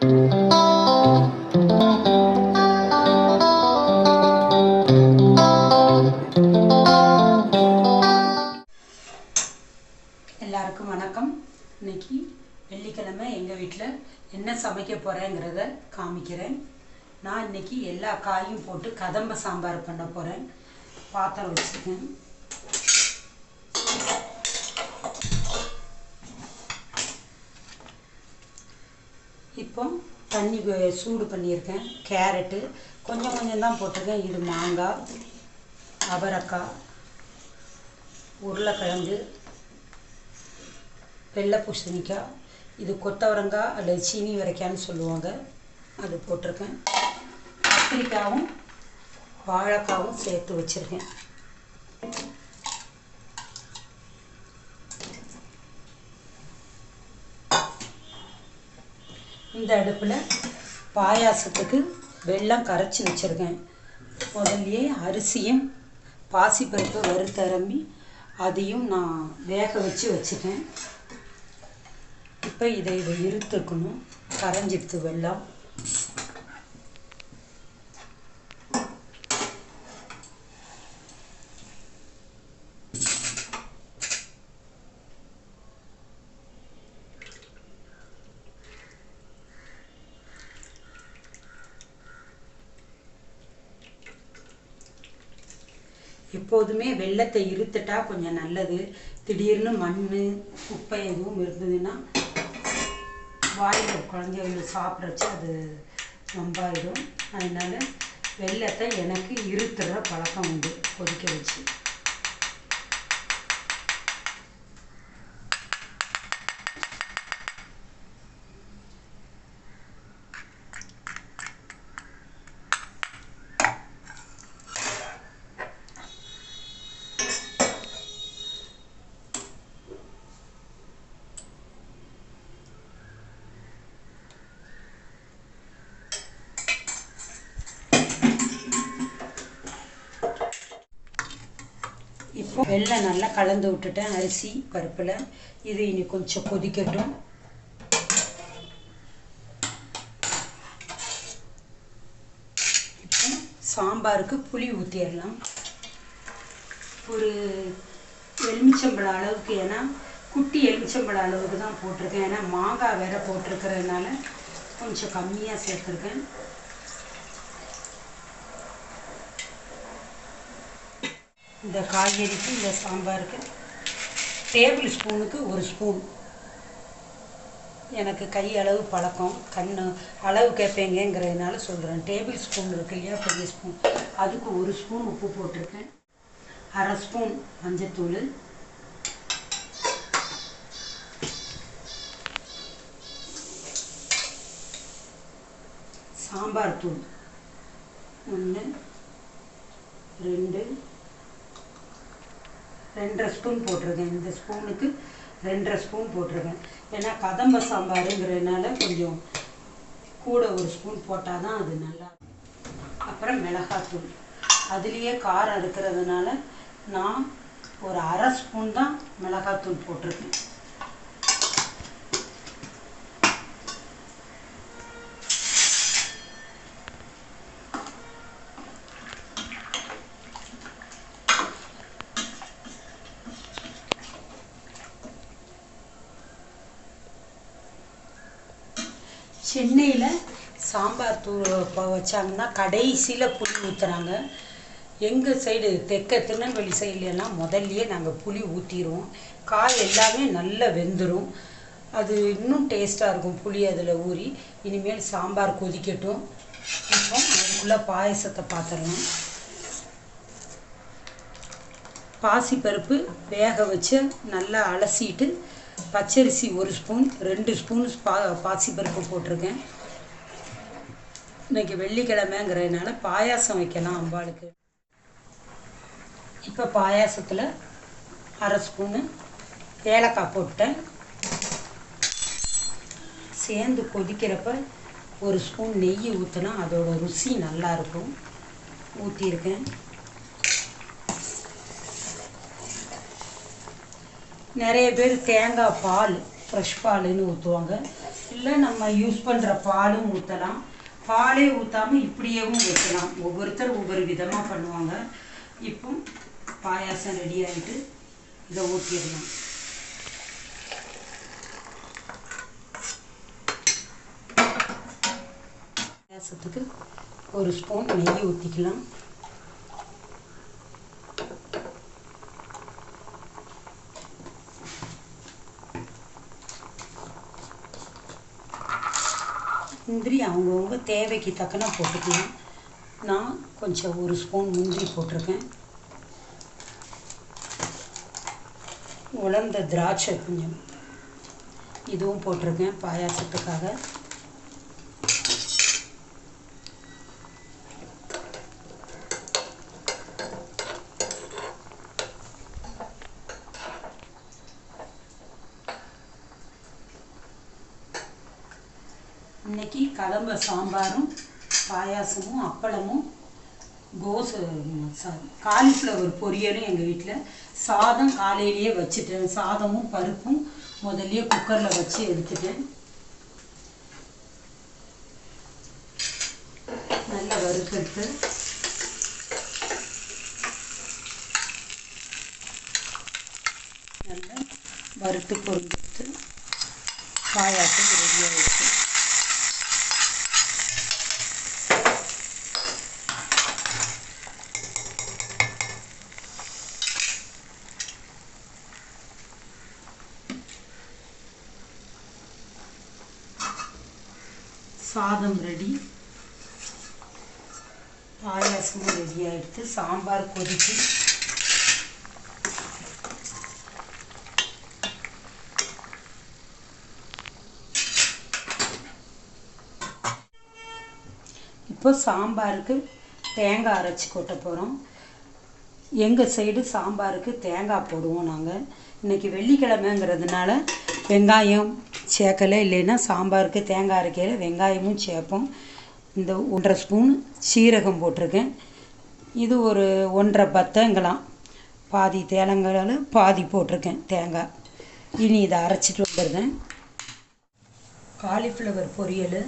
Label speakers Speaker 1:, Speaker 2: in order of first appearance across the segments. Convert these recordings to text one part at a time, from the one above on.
Speaker 1: எல்லாருக்கும் வணக்கம். இன்னைக்கு வெள்ளிக்கிழமை எங்கள் வீட்டில் என்ன சமைக்க போகிறேங்கிறத காமிக்கிறேன். நான் இன்னைக்கு எல்லா காயும் போட்டு கதம்ப சாம்பார் பண்ண போகிறேன் பாத்திரம் வச்சுருக்கேன் இப்போ தண்ணி சூடு பண்ணியிருக்கேன். கேரட்டு கொஞ்சம் கொஞ்சம் தான் போட்டிருக்கேன். இது மாங்காய் அவரைக்காய் உருளைக்கிழங்கு வெள்ளை பூசணிக்காய் இது கொத்தவரங்காய் அல்லது சீனி வரைக்கான்னு சொல்லுவாங்க. அது போட்டிருக்கேன். கத்திரிக்காயும் வாழைக்காவும் சேர்த்து வச்சுருக்கேன். இந்த அடுப்பில் பாயாசத்துக்கு வெள்ளம் கரைச்சி வச்சுருக்கேன். முதல்லையே அரிசியும் பாசிப்பருப்பு வறுத்தரம்பி அதையும் நான் வேக வச்சு வச்சுட்டேன். இப்போ இதை இதை இருத்துக்கணும் கரைஞ்சிடுத்து வெள்ளம். எப்போதுமே வெள்ளத்தை இருத்துட்டா கொஞ்சம் நல்லது. திடீர்னு மண் குப்பை எதுவும் இருந்ததுன்னா வாயில் குழந்தைகள் சாப்பிட்றச்சு அது நம்பாயிடும். அதனால வெள்ளத்தை எனக்கு இருத்துற பழக்கம் உண்டு கொதிக்க வச்சு இப்போ வெள்ளம் நல்லா கலந்து விட்டுட்டேன். அரிசி பருப்பில் இது இனி கொஞ்சம் கொதிக்கட்டும். இப்போ சாம்பாருக்கு புளி ஊற்றிடலாம் ஒரு எலுமிச்சம்பழம் அளவுக்கு ஏன்னா குட்டி எலுமிச்சம்பழம் அளவுக்கு தான் போட்டிருக்கேன். ஏன்னா மாங்காய் வேற போட்டிருக்கிறதுனால கொஞ்சம் கம்மியாக சேர்த்துருக்கேன். இந்த காய்கறிக்கு இந்த சாம்பாருக்கு டேபிள் ஸ்பூனுக்கு ஒரு ஸ்பூன். எனக்கு கை அளவு பழக்கம் கண் அளவு கேட்பேங்கிறதுனால சொல்கிறேன் டேபிள் ஸ்பூன் இருக்கு இல்லையா பெரிய ஸ்பூன். அதுக்கு ஒரு ஸ்பூன் உப்பு போட்டிருக்கேன். அரை ஸ்பூன் மஞ்சத்தூள். சாம்பார் தூள். ஒன்று ரெண்டு ரெண்டரை ஸ்பூன் போட்டிருக்கேன். இந்த ஸ்பூனுக்கு ரெண்டரை ஸ்பூன் போட்டிருக்கேன். ஏன்னா கதம்ப சாம்பாருங்கிறதுனால கொஞ்சம் கூட ஒரு ஸ்பூன் போட்டால் தான் அது நல்லா அப்புறம் மிளகாத்தூள் அதுலேயே காரம் இருக்கிறதுனால நான் ஒரு அரை ஸ்பூன் தான் மிளகாத்தூள் போட்டிருக்கேன். சென்னையில் சாம்பார் தூள் இப்போ வச்சாங்கன்னா கடைசியில் புளி ஊற்றுறாங்க எங்கள் சைடு தெற்க திருநெல்வேலி சைட்லலாம் முதல்லையே நாங்கள் புளி ஊற்றிடுவோம் காய் எல்லாமே நல்லா வெந்துடும் அது இன்னும் டேஸ்ட்டாக இருக்கும் புளி அதில் ஊறி. இனிமேல் சாம்பார் கொதிக்கட்டும். இப்போ அதுக்குள்ளே பாயசத்தை பார்த்துடலாம் பாசிப்பருப்பு வேக வச்சு நல்லா அலசிட்டு பச்சரிசி ஒரு ஸ்பூன் ரெண்டு ஸ்பூன் பா பாசிப்பருப்பு போட்டிருக்கேன். இன்னைக்கு வெள்ளிக்கிழமைங்கிறதுனால பாயாசம் வைக்கலாம் அம்பாளுக்கு. இப்போ பாயாசத்தில் அரை ஸ்பூனு ஏலக்காய் போட்டேன் சேர்ந்து கொதிக்கிறப்ப ஒரு ஸ்பூன் நெய் ஊற்றினா அதோட ருசி நல்லாயிருக்கும் ஊற்றியிருக்கேன் நிறைய பேர் தேங்காய் பால் ஃப்ரெஷ் பாலுன்னு ஊற்றுவாங்க இல்லை நம்ம யூஸ் பண்ணுற பாலும் ஊற்றலாம் பாலே ஊற்றாமல் இப்படியேவும் வைக்கலாம் ஒவ்வொருத்தர் ஒவ்வொரு விதமாக பண்ணுவாங்க. இப்போ பாயாசம் ரெடி ஆகிட்டு இதை ஊற்றிடலாம் பாயாசத்துக்கு ஒரு ஸ்பூன் நெய் ஊற்றிக்கலாம் முந்திரி அவங்கவுங்க தேவைக்கு தக்கன போட்டுக்கலாம் நான் கொஞ்சம் ஒரு ஸ்பூன் முந்திரி போட்டிருக்கேன். உலர்ந்த திராட்சை கொஞ்சம். இதுவும் போட்டிருக்கேன் பாயாசத்துக்காக. இன்னைக்கு சாம்பாரும் பாயாசமும் அப்பளமும் கோஸ் காலிஃப்ளவர் பொரியலும் எங்கள் வீட்டில் சாதம் காலையிலேயே வச்சுட்டேன். சாதமும் பருப்பும் முதல்லையே குக்கரில் வச்சு எடுத்துட்டேன். நல்லா வறுத்தெடுத்து நல்லா வறுத்து பொறுத்து பாயாசம் ரெடியாக ஆகிடுச்சு சாதம் ரெடி பாயாசமும் ரெடி ஆகிடுத்து சாம்பார் கொதிச்சு. இப்போ சாம்பாருக்கு தேங்காய் அரைச்சி கொட்ட போகிறோம் எங்கள் சைடு சாம்பாருக்கு தேங்காய் போடுவோம் நாங்கள் இன்றைக்கி வெள்ளிக்கிழமைங்கிறதுனால வெங்காயம் சேர்க்கலை இல்லைன்னா சாம்பாருக்கு தேங்காய் அரைக்கையில் வெங்காயமும் சேர்ப்போம். இந்த ஒன்றரை ஸ்பூன் சீரகம் போட்டிருக்கேன். இது ஒரு ஒன்றரை பத்தங்கலாம் பாதி தேலங்காயில் பாதி போட்டிருக்கேன் தேங்காய். இனி இதை அரைச்சிட்டு வந்துடுறேன். காலிஃப்ளவர் பொரியல்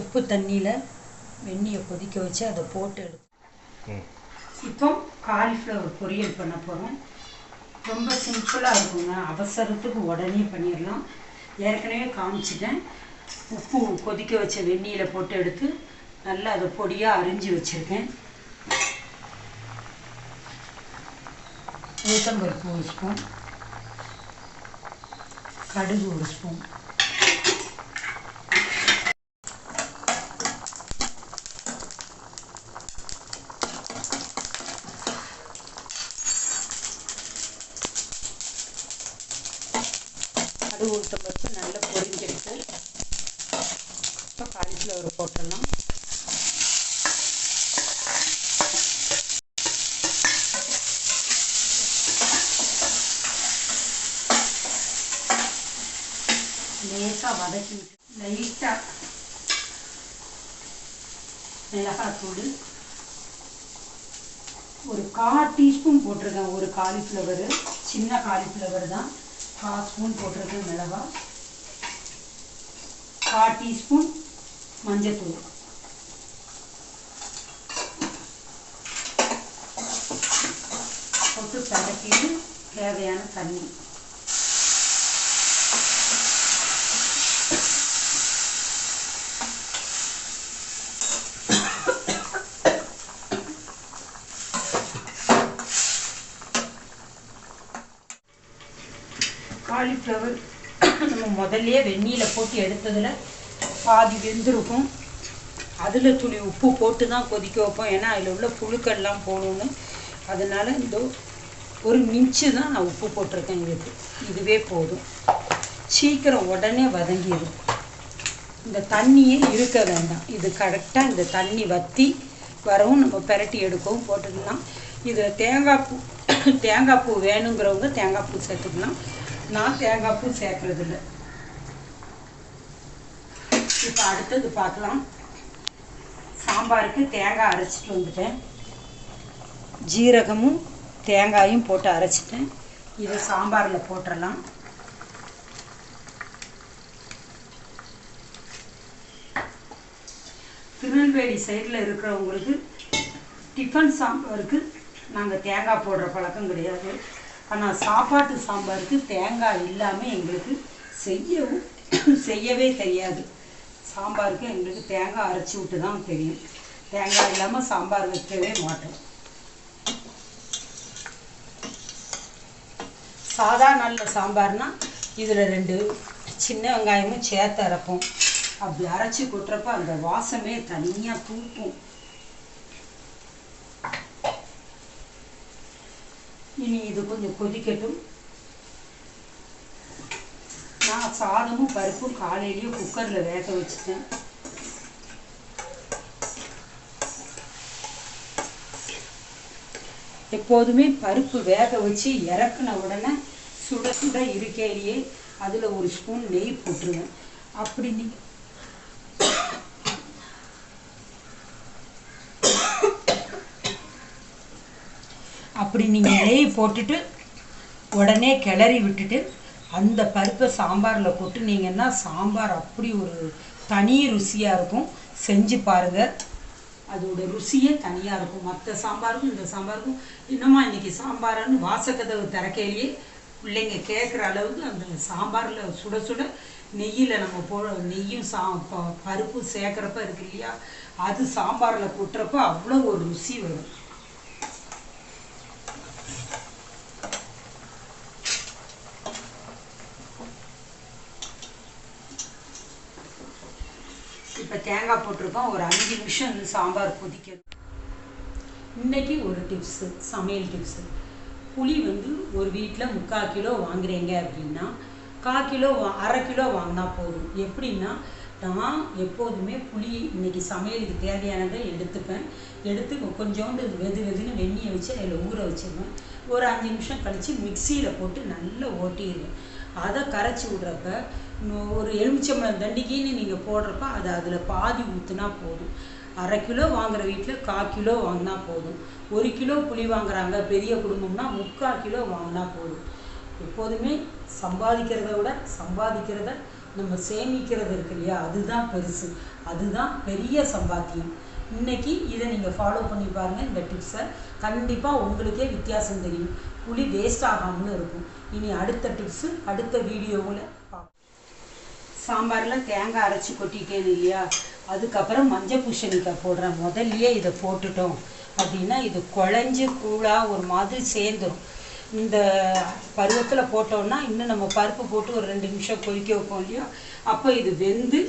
Speaker 1: உப்பு தண்ணியில் வெந்நியை கொதிக்க வச்சு அதை போட்டு எடு இப்போ காலிஃப்ளவர் பொரியல் பண்ண போகிறோம் ரொம்ப சிம்பிளாக இருக்குங்க. அவசரத்துக்கு உடனே பண்ணிடலாம். ஏற்கனவே காமிச்சிட்டேன். உப்பு கொதிக்க வச்ச வெந்நியில் போட்டு எடுத்து நல்லா அதை பொடியாக அரிஞ்சு வச்சுருக்கேன். ஊத்தம்பருப்பு ஒரு ஸ்பூன். கடுகு ஒரு ஸ்பூன். கடுகு உளுத்தம்பருப்பு நல்லா பொடி இப்போ காலிஃப்ளவர் போட்டுடலாம் லேசாக வதக்கி விட்டு லைட்டாக மிளகாத்தூள் ஒரு கால் டீஸ்பூன் போட்டிருக்கேன் ஒரு காலிஃப்ளவர் சின்ன காலிஃப்ளவர் தான். கால் ஸ்பூன் போட்டிருக்கேன் மிளகா கால் டீஸ்பூன் மஞ்சத்தூள். போட்டு பரட்டிட்டு தேவையான தண்ணி. காலிஃப்ளவர் நம்ம முதல்லயே வெந்நீரில் போட்டு எடுத்ததில் பாதி வெந்திருக்கும். அதில் துளி உப்பு போட்டு தான் கொதிக்க வைப்போம். ஏன்னா அதில் உள்ள புழுக்கள்லாம் போகணும்னு. அதனால் இந்த ஒரு மிஞ்சு தான் நான் உப்பு போட்டிருக்கேன் இதுக்கு. இதுவே போதும். சீக்கிரம் உடனே வதங்கிடும் இந்த தண்ணியே இருக்க வேண்டாம். இது கரெக்டாக இந்த தண்ணி வற்றி வரவும் நம்ம பெரட்டி எடுக்கவும் போட்டுக்கலாம். இது தேங்காய் பூ தேங்காய் பூ வேணுங்கிறவங்க தேங்காய் பூ சேர்த்துக்கலாம். நான் தேங்காய் பூ சேர்க்கறதில்ல. இப்போ அடுத்தது பார்க்கலாம். சாம்பாருக்கு தேங்காய் அரைச்சிட்டு வந்துட்டேன். ஜீரகமும் தேங்காயும் போட்டு அரைச்சிட்டேன். இதை சாம்பாரில் போட்டுடலாம் திருநெல்வேலி சைடில் இருக்கிறவங்களுக்கு டிஃபன் சாம்பாருக்கு நாங்கள் தேங்காய் போடுற பழக்கம் கிடையாது. ஆனால் சாப்பாட்டு சாம்பாருக்கு தேங்காய் இல்லாமல் எங்களுக்கு செய்யவும் செய்யவே தெரியாது. சாம்பாருக்கு எங்களுக்கு தேங்காய் அரைச்சி விட்டு தான் தெரியும். தேங்காய் இல்லாமல் சாம்பார் வைக்கவே மாட்டோம். சாதா நல்ல சாம்பார்னா இதில் ரெண்டு சின்ன வெங்காயமும் சேர்த்து அரைப்போம். அப்படி அரைச்சி கொட்டுறப்ப அந்த வாசமே தனியாக தூக்கும். இனி இது கொஞ்சம் கொதிக்கட்டும். நான் சாதமும் பருப்பும் காலையிலேயே குக்கரில் வேக வச்சுட்டேன். எப்போதுமே பருப்பு வேக வச்சு இறக்குன உடனே சுட சுட இருக்கையிலேயே அதில் ஒரு ஸ்பூன் நெய் போட்டுருவேன். அப்படி நீ அப்படி நீங்கள் நெய் போட்டுட்டு உடனே கிளறி விட்டுட்டு அந்த பருப்பை சாம்பாரில் கொட்டுனீங்கன்னா சாம்பார் அப்படி ஒரு தனி ருசியாக இருக்கும். செஞ்சு பாருங்கள் அதோட ருசியே தனியாக இருக்கும். மற்ற சாம்பாருக்கும் இந்த சாம்பாருக்கும் இன்னுமா இன்றைக்கி சாம்பாரான்னு வாசக்கதவு திறக்கையிலேயே பிள்ளைங்க கேட்குற அளவுக்கு அந்த சாம்பாரில் சுட சுட நெய்யில் நம்ம போ நெய்யும் சா ப- பருப்பு சேர்க்குறப்ப இருக்கு இல்லையா? அது சாம்பாரில் கொட்டுறப்ப அவ்வளோ ஒரு ருசி வரும் இப்போ தேங்காய் போட்டிருக்கோம். ஒரு அஞ்சு நிமிஷம் இந்த சாம்பார் கொதிக்கிறது இன்னைக்கு ஒரு டிப்ஸு சமையல் டிப்ஸு புளி வந்து ஒரு வீட்டில் முக்கால் கிலோ வாங்குறீங்க அப்படின்னா கால் கிலோ வா- அரை கிலோ வாங்கினா போதும். எப்படின்னா நான் எப்போதுமே புளி இன்றைக்கி சமையலுக்கு தேவையானதை எடுத்துப்பேன். எடுத்து கொஞ்சோண்டு வெது வெதுன்னு வெந்நியை வச்சு அதில் ஊற வச்சிருவேன். ஒரு அஞ்சு நிமிஷம் கழித்து மிக்சியில் போட்டு நல்லா ஓட்டிடுவேன் அதை கரைச்சி விட்றப்ப ஒரு எலுமிச்சம்பழம் தண்டிக்கின்னு நீங்கள் போடுறப்ப அதை அதில் பாதி ஊற்றுனா போதும். அரை கிலோ வாங்குகிற வீட்டில் கால் கிலோ வாங்கினா போதும். ஒரு கிலோ புளி வாங்குறாங்க பெரிய குடும்பம்னா முக்கால் கிலோ வாங்கினா போதும். எப்போதுமே சம்பாதிக்கிறத விட சம்பாதிக்கிறத நம்ம சேமிக்கிறது இருக்கு இல்லையா? அதுதான் பெருசு. அதுதான் பெரிய சம்பாத்தியம். இன்னைக்கு இதை நீங்கள் ஃபாலோ பண்ணி பாருங்கள் இந்த டிப்ஸை கண்டிப்பாக உங்களுக்கே வித்தியாசம் தெரியும். புளி வேஸ்ட் ஆகாமல் இருக்கும். இனி அடுத்த டிப்ஸு அடுத்த வீடியோவில் சாம்பாரில் தேங்காய் அரைச்சி கொட்டிட்டேன் இல்லையா? அதுக்கப்புறம் மஞ்சள் பூசணிக்காய் போடுறேன். முதல்லையே இதை போட்டுட்டோம். அப்படின்னா இது குழஞ்சு கூழாக ஒரு மாதிரி சேர்ந்துடும் இந்த பருவத்தில் போட்டோம்னா இன்னும் நம்ம பருப்பு போட்டு ஒரு ரெண்டு நிமிஷம் கொதிக்க வைப்போம் இல்லையா? அப்போ இது வெந்து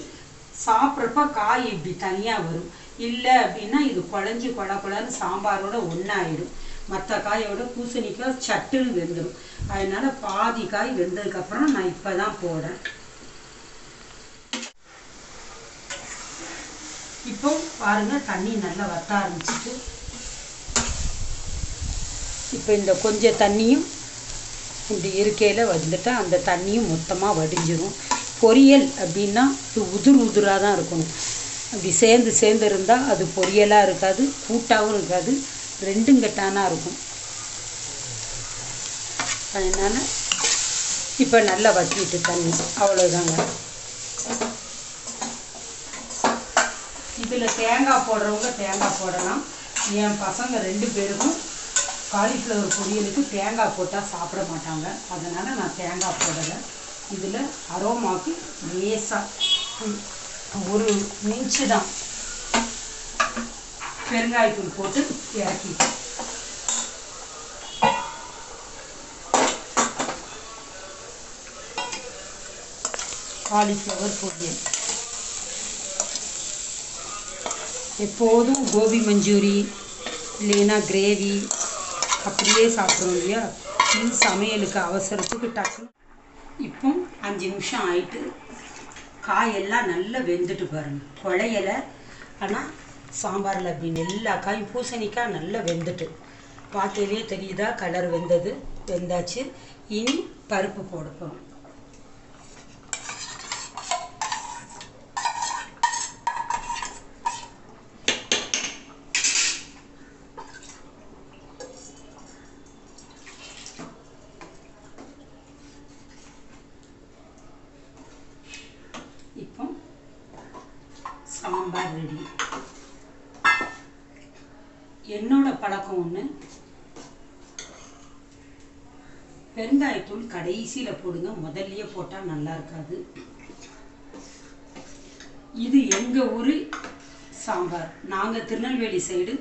Speaker 1: சாப்பிட்றப்ப காய் இப்படி தனியாக வரும். இல்லை அப்படின்னா இது குழஞ்சி கொல குழன்னு சாம்பாரோட ஒன்றாயிடும் மற்ற காயோட பூசணிக்காய் சட்டுன்னு வெந்துடும் அதனால பாதி காய் வெந்ததுக்கப்புறம் நான் இப்போ தான் போடுறேன். இப்போ பாருங்க தண்ணி நல்லா வத்த ஆரம்பிச்சிட்டு. இப்போ இந்த கொஞ்சம் தண்ணியும் இந்த இருக்கையில் வந்துட்டால் அந்த தண்ணியும் மொத்தமாக வடிஞ்சிரும். பொரியல் அப்படின்னா இது உதிர் உதிராக தான் இருக்கணும். அப்படி சேர்ந்து சேர்ந்து இருந்தால் அது பொரியலாக இருக்காது கூட்டாகவும் இருக்காது ரெண்டும் கெட்டானா இருக்கும். அதனால் இப்போ நல்லா வத்திட்டு தண்ணி. அவ்வளோதாங்க இதில் தேங்காய் போடுறவங்க தேங்காய் போடலாம். என் பசங்க ரெண்டு பேருக்கும் காலிஃப்ளவர் பொரியலுக்கு தேங்காய் போட்டால் சாப்பிட மாட்டாங்க. அதனால் நான் தேங்காய் போடலை. இதில் அரோமாக்கு லேசாக ஒரு மிஞ்சு தான் பெருங்காயத்தூள் போட்டு இறக்கிட்டேன். காலிஃப்ளவர் பொரியல். எப்போதும் கோபி மஞ்சூரி இல்லைன்னா கிரேவி அப்படியே சாப்பிட்றோம் இல்லையா? இது சமையலுக்கு அவசரத்துக்கு டக்குன்னு. இப்போ அஞ்சு நிமிஷம் ஆயிட்டு காயெல்லாம் நல்லா வெந்துட்டு பாருங்கள் குழையலை ஆனால் சாம்பாரில் அப்படின்னு எல்லா காயும் பூசணிக்காய் நல்லா வெந்துட்டு. பார்க்கையிலே தெரியுதா? கலர் வெந்தது வெந்தாச்சு. இனி பருப்பு போடுப்போம் போகிறோம் சாம்பார் ரெடி என்னோட பழக்கம் ஒன்று பெருங்காயத்தூள் கடைசியில் போடுங்க. முதல்லையே போட்டால் நல்லா இருக்காது. இது எங்கள் ஊர்? சாம்பார். நாங்கள் திருநெல்வேலி சைடு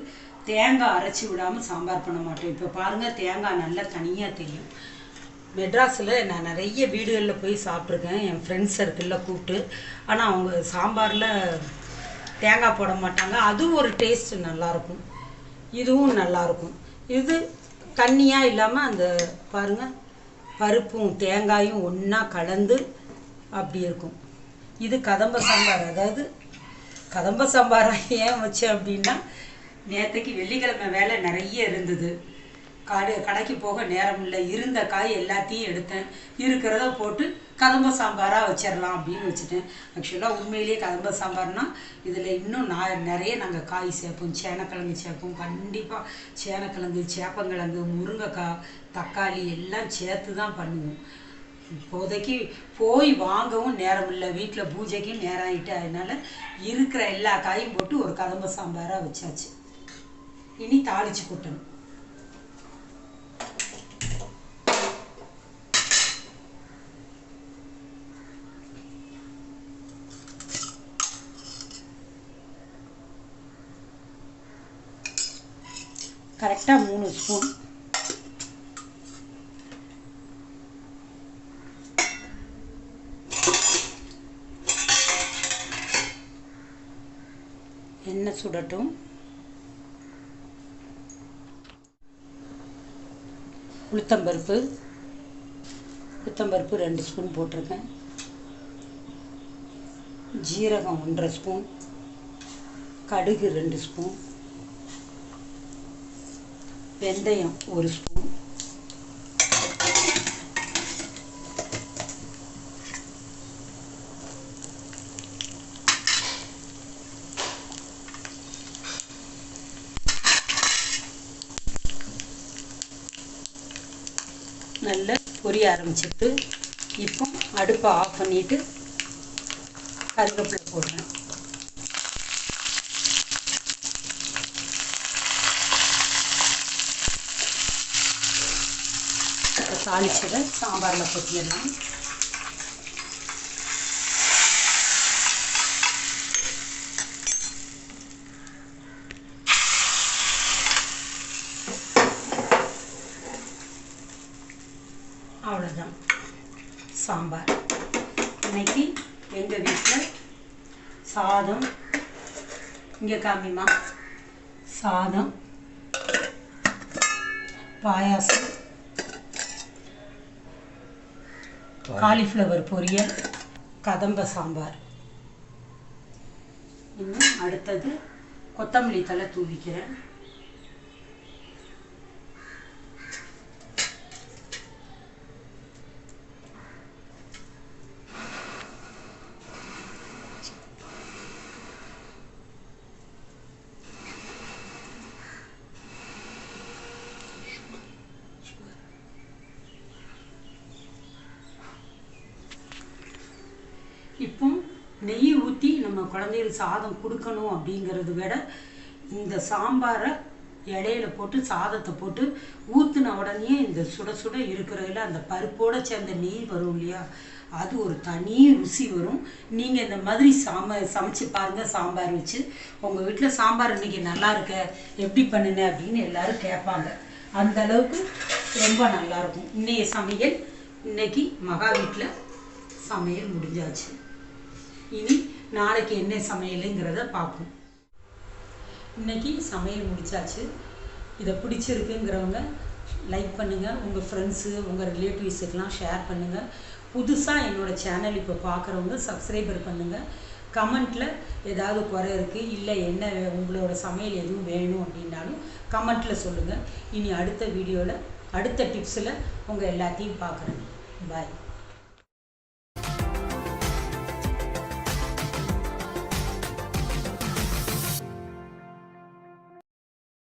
Speaker 1: தேங்காய் அரைச்சி விடாமல் சாம்பார் பண்ண மாட்டோம். இப்போ பாருங்கள் தேங்காய் நல்லா தனியாக தெரியும். மெட்ராஸில் நான் நிறைய வீடுகளில் போய் சாப்பிட்ருக்கேன் என் ஃப்ரெண்ட்ஸ் சர்க்கிளில் கூப்பிட்டு. ஆனால் அவங்க சாம்பாரில் தேங்காய் போட மாட்டாங்க. அதுவும் ஒரு டேஸ்ட் நல்லாயிருக்கும் இதுவும் நல்லாயிருக்கும் இது தண்ணியாக இல்லாமல் அந்த பாருங்கள் பருப்பும் தேங்காயும் ஒன்றா கலந்து அப்படி இருக்கும். இது கதம்ப சாம்பார். அதாவது கதம்ப சாம்பாராக ஏன் வச்சேன் அப்படின்னா நேற்றுக்கு வெள்ளிக்கிழமை வேலை நிறைய இருந்தது. கடை கடைக்கு போக நேரம் இல்லை இருந்த காய் எல்லாத்தையும் எடுத்தேன். இருக்கிறத போட்டு கதம்ப சாம்பாராக வச்சிடலாம் அப்படின்னு வச்சுட்டேன். ஆக்சுவலாக உண்மையிலேயே கதம்ப சாம்பார்னால் இதில் இன்னும் நான் நிறைய நாங்கள் காய் சேர்ப்போம். சேனக்கிழங்கு சேர்ப்போம். கண்டிப்பாக சேனக்கிழங்கு சேப்பங்கிழங்கு முருங்கைக்காய் தக்காளி எல்லாம் சேர்த்து தான் பண்ணுவோம். இப்போதைக்கு போய் வாங்கவும் நேரம் இல்லை வீட்டில் பூஜைக்கும் நேரம் ஆகிட்டு அதனால் இருக்கிற எல்லா காயும் போட்டு ஒரு கதம்ப சாம்பாராக வச்சாச்சு. இனி தாளிச்சு கொட்டணும். கரெக்டாக மூணு ஸ்பூன் எண்ணெய் சுடட்டும். உளுத்தம்பருப்பு. உளுத்தம்பருப்பு ரெண்டு ஸ்பூன் போட்டிருக்கேன். ஜீரகம் ஒன்றரை ஸ்பூன் கடுகு ரெண்டு ஸ்பூன் வெந்தயம் ஒரு ஸ்பூன் நல்லா பொரிய ஆரம்பிச்சிட்டு இப்போ அடுப்பை ஆஃப் பண்ணிட்டு கருவேப்பிலை போடுறேன் இப்போ தாளிச்சதை சாம்பாரில் கொட்டிடலாம். அவ்வளோதான் சாம்பார். இன்னைக்கு எங்கள் வீட்டில் சாதம். இங்கே காமிமா சாதம். பாயாசம். காலிஃப்ளவர் பொரியல் கதம்ப சாம்பார். இன்னும் அடுத்தது கொத்தமல்லி தலை தூவிக்கிறேன். இப்போ நெய் ஊற்றி நம்ம குழந்தைகளுக்கு சாதம் கொடுக்கணும் அப்படிங்கிறத விட இந்த சாம்பாரை இலையில போட்டு சாதத்தை போட்டு ஊற்றின உடனே இந்த சுட சுட இருக்கிறதுல அந்த பருப்போட சேர்ந்த நெய் வரும் இல்லையா? அது ஒரு தனி ருசி வரும். நீங்கள் இந்த மாதிரி சாம சமைச்சு பாருங்கள் சாம்பார் வச்சு. உங்கள் வீட்டில் சாம்பார் இன்னைக்கு நல்லா இருக்க எப்படி பண்ணுன அப்படின்னு எல்லாரும் கேட்பாங்க. அந்த அளவுக்கு ரொம்ப நல்லா இருக்கும். இன்னைய சமையல் இன்னைக்கு மகா வீட்டில் சமையல் முடிஞ்சாச்சு. இனி நாளைக்கு என்ன சமையலுங்கிறத பார்ப்போம். இன்றைக்கி சமையல் முடித்தாச்சு இதை பிடிச்சிருக்குங்கிறவங்க லைக் பண்ணுங்கள் உங்கள் ஃப்ரெண்ட்ஸு உங்கள் ரிலேட்டிவ்ஸுக்கெலாம் ஷேர் பண்ணுங்கள் புதுசாக என்னோடய சேனல் இப்போ பார்க்குறவங்க சப்ஸ்கிரைபர் பண்ணுங்கள் கமெண்ட்டில் ஏதாவது குறை இருக்குது இல்லை என்ன உங்களோட சமையல் எதுவும் வேணும் அப்படின்னாலும் கமெண்ட்டில் சொல்லுங்கள் இனி அடுத்த வீடியோவில் அடுத்த டிப்ஸில் உங்கள் எல்லாத்தையும் பார்க்குறேன். பாய்